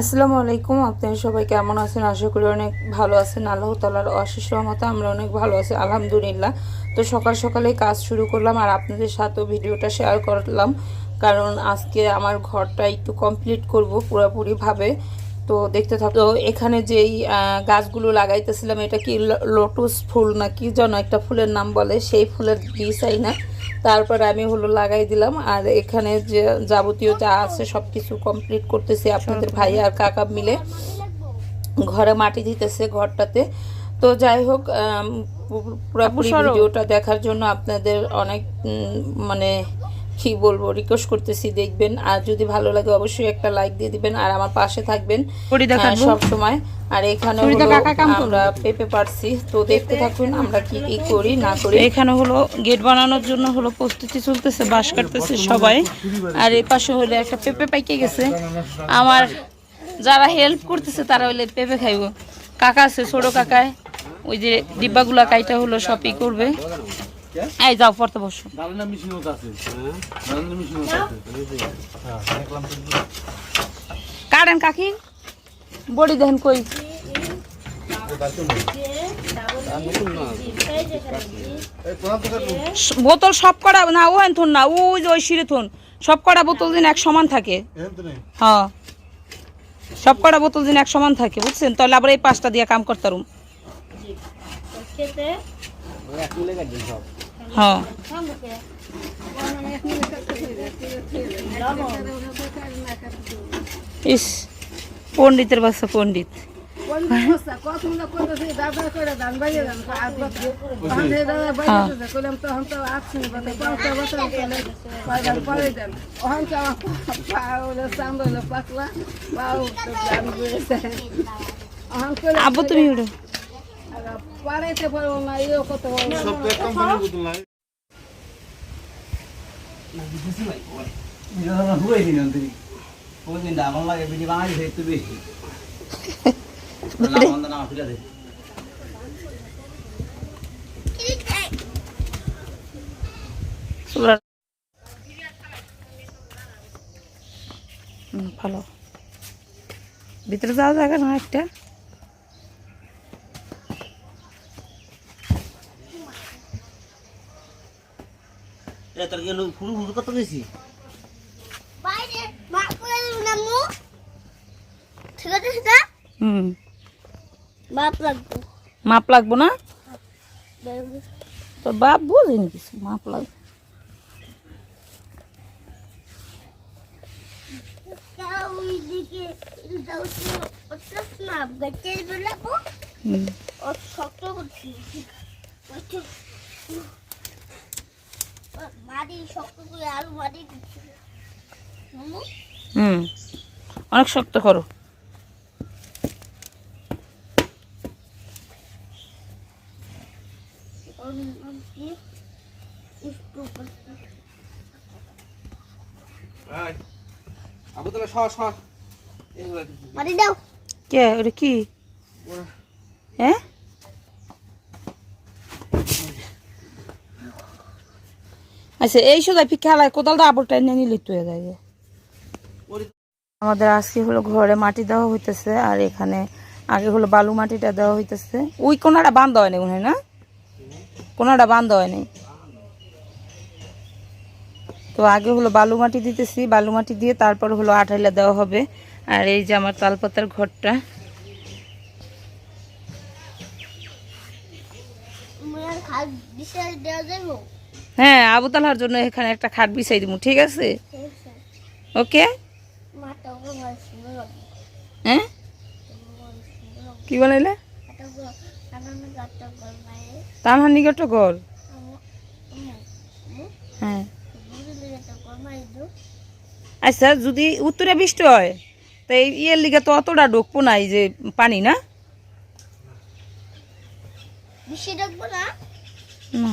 আসসালামু আলাইকুম, আপনারা সবাই কেমন আছেন? আশা করি অনেক ভালো আছেন। আল্লাহ তালার অশেষ রহমতে আমরা অনেক ভালো আছি, আলহামদুলিল্লাহ। তো সকাল সকালে কাজ শুরু করলাম আর আপনাদের সাথেও ভিডিওটা শেয়ার করলাম, কারণ আজকে আমার ঘরটা একটু কমপ্লিট করব পুরোপুরিভাবে। তো দেখতে থাকো তো এখানে যেই গাছগুলো লাগাইতেছিলাম এটা কি লোটস ফুল না কি যেন একটা ফুলের নাম বলে সেই ফুলের বীজ না তারপর আমি হলো লাগাই দিলাম আর এখানে যে যাবতীয় যা আছে সব কিছু কমপ্লিট করতেছি আপনাদের ভাই আর কাকা মিলে। ঘরে মাটি দিতেছে ঘরটাতে। তো যাই হোক পুরোপুরি ভিডিওটা দেখার জন্য আপনাদের অনেক মানে কি বলব রিকোয়েস্ট করতেছি দেখবেন। আর যদি ভালো লাগে অবশ্যই একটা লাইক দিয়ে দিবেন। আর আমার পাশে থাকবেন সব সময়। আর এখানে আমরা পেঁপে পারছি। তো দেখতে থাকুন আমরা কি কি করি না করি। এখানে হলো গেট বানানোর জন্য হলো প্রস্তুতি চলতেছে বাঁশ কাটতেছে সবাই। আর এই পাশে হলো একটা পেঁপে পাইকে গেছে। আমার যারা হেল্প করতেছে তারা হলে পেঁপে খাইব। কাকা আছে ছোট কাকায়। ওই যে ডিব্বাগুলা কাইটা হলো সবই করবে। এই যাও পড়তে বসো। দালানা মেশিন আছে। হ্যাঁ। দালানা মেশিন আছে। কারেন কাকি বডি দেখেন কই। বোতল সব করা না ও থন না ওই যে ওই সিঁড়ে থন। সব কটা বোতল দিন এক সমান থাকে। হ্যাঁ। সব কটা বোতল দিন এক সমান থাকে বুঝছেন? তাহলে আবার এই পাঁচটা দিয়ে কাম করতাম হ্যাঁ। ইস পণ্ডিতের বাচ্চা পণ্ডিত। আব্বু তুমি উঠো। পারাইতে পারব না ইয়ে করতে পারব না। সব তো এক কোম্পানির বোতল নাই। চুলার হুম, ভালো। ভিতরে যাওয়া জায়গা না একটা ফুল ফুল কত গেছি? বাইরে মা করে নামু ঠিক আছে সেটা? হুম। বাপ লাগবো। মাপ লাগবো না? তোর বাপ বোঝেনি কিছু মাপ লাগবে। না হুম। ও শক্ত করছি। মাটি শক্ত করে আলু মাটি হুম? অনেক শক্ত করো। কে। ওটা কি? হ্যাঁ? আচ্ছা এই ফি খেলায় কোদালটা আবরটা এনে নিলে তুই যায়। আমাদের আজকে হলো ঘরে মাটি দেওয়া হইতেছে আর এখানে আগে হলো বালু মাটিটা দেওয়া হইতেছে। ওই কোনাটা বান্ধ হয়নি মনে হয় না? কোনাটা বান্ধ হয়নি তো আগে হলো বালু মাটি দিতেছি বালু মাটি দিয়ে তারপর হলো আঠাইলা দেওয়া হবে। আর এই যে আমার তালপাতার ঘরটা। বিশাল দেওয়া যাব হ্যাঁ আবু তালহার জন্য এখানে একটা খাট বিছাই দিব ঠিক আছে? ওকে? হ্যাঁ? কি বানাইলে? গল তানহার নিকট ঘর হ্যাঁ। গল আচ্ছা যদি উত্তরে বৃষ্টি হয় তো এই ইয়ের লিগে তো অতটা ঢুকবো না এই যে পানি না? বেশি না। না।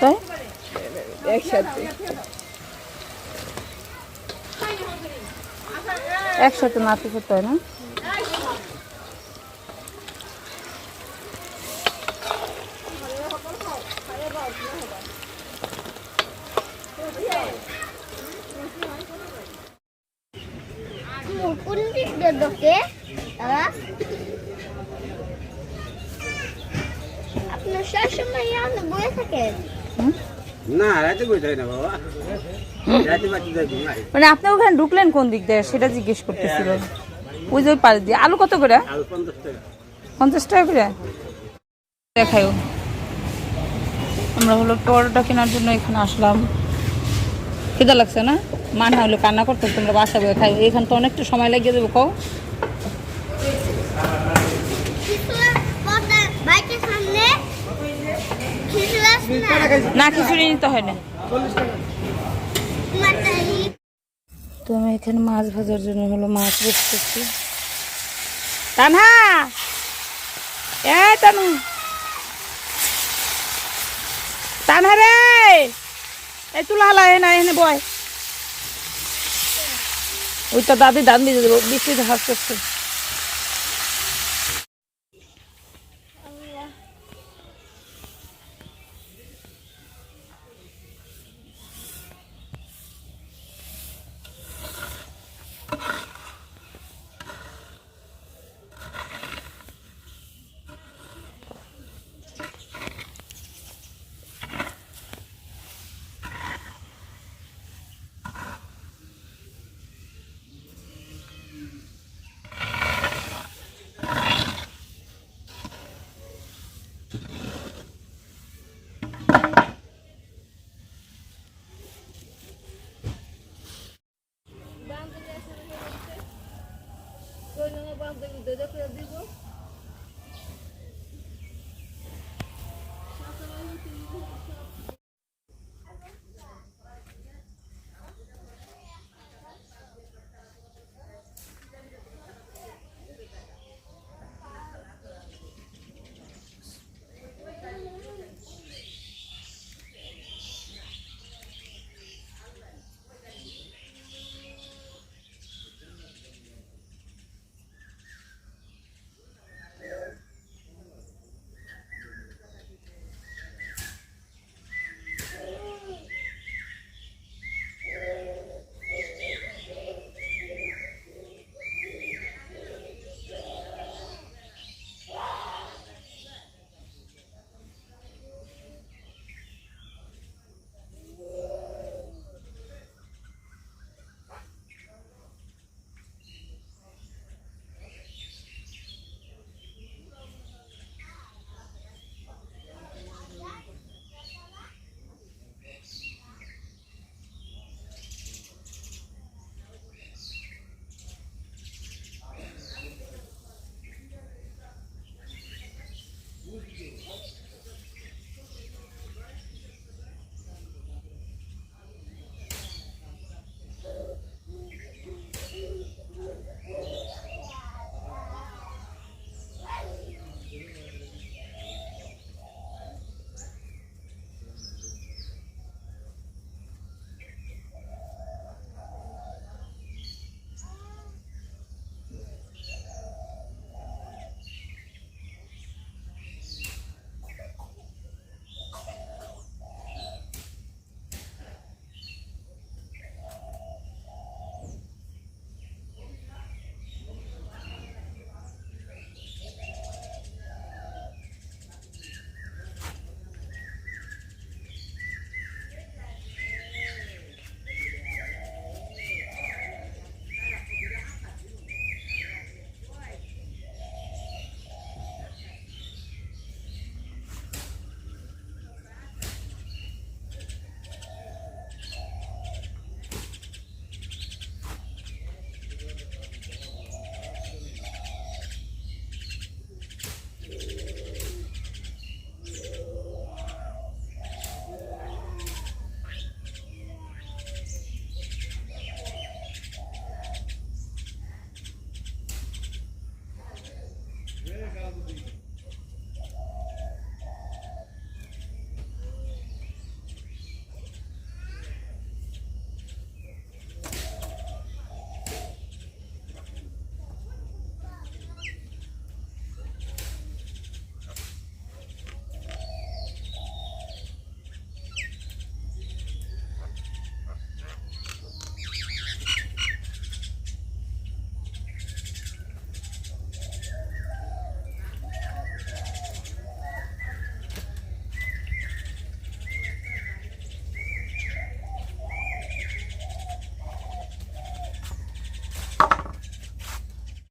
তাই একসাথে নাতি করতে হয় না কোন দিক দিয়ে ঢোকে তারা আপনার সবসময় এখানে বয়ে থাকেন না রাতে বই থাকে না বাবা। রাতে বাকি যাই ঘুমাই মানে আপনি ওখানে ঢুকলেন কোন দিক দিয়ে? সেটা জিজ্ঞেস করতেছিল। ওই যে ওই পাড়ে দিয়ে। আলু কত করে? পঞ্চাশ টাকা। পঞ্চাশ টাকা করে? দেখাইও আমরা হলো পরোটা কেনার জন্য এখানে আসলাম। খিদা লাগছে না? মা না হলে কান্না করতে তোমরা বাসা বয়ে খাই এখানে তো অনেকটা সময় লাগিয়ে দেবো কও বাইকের সামনে কিছু আসে না খিচুড়ি নিতে হয় না তো আমি এখানে মাছ ভাজার জন্য হলো মাছ বেচতেছি তানহা! এ তানু তানহা রে! এই তুলা হালা না এখানে বয়। ওই তো দাদি দান দিয়ে দেবো বৃষ্টিতে হাসতেছে বান্ধবী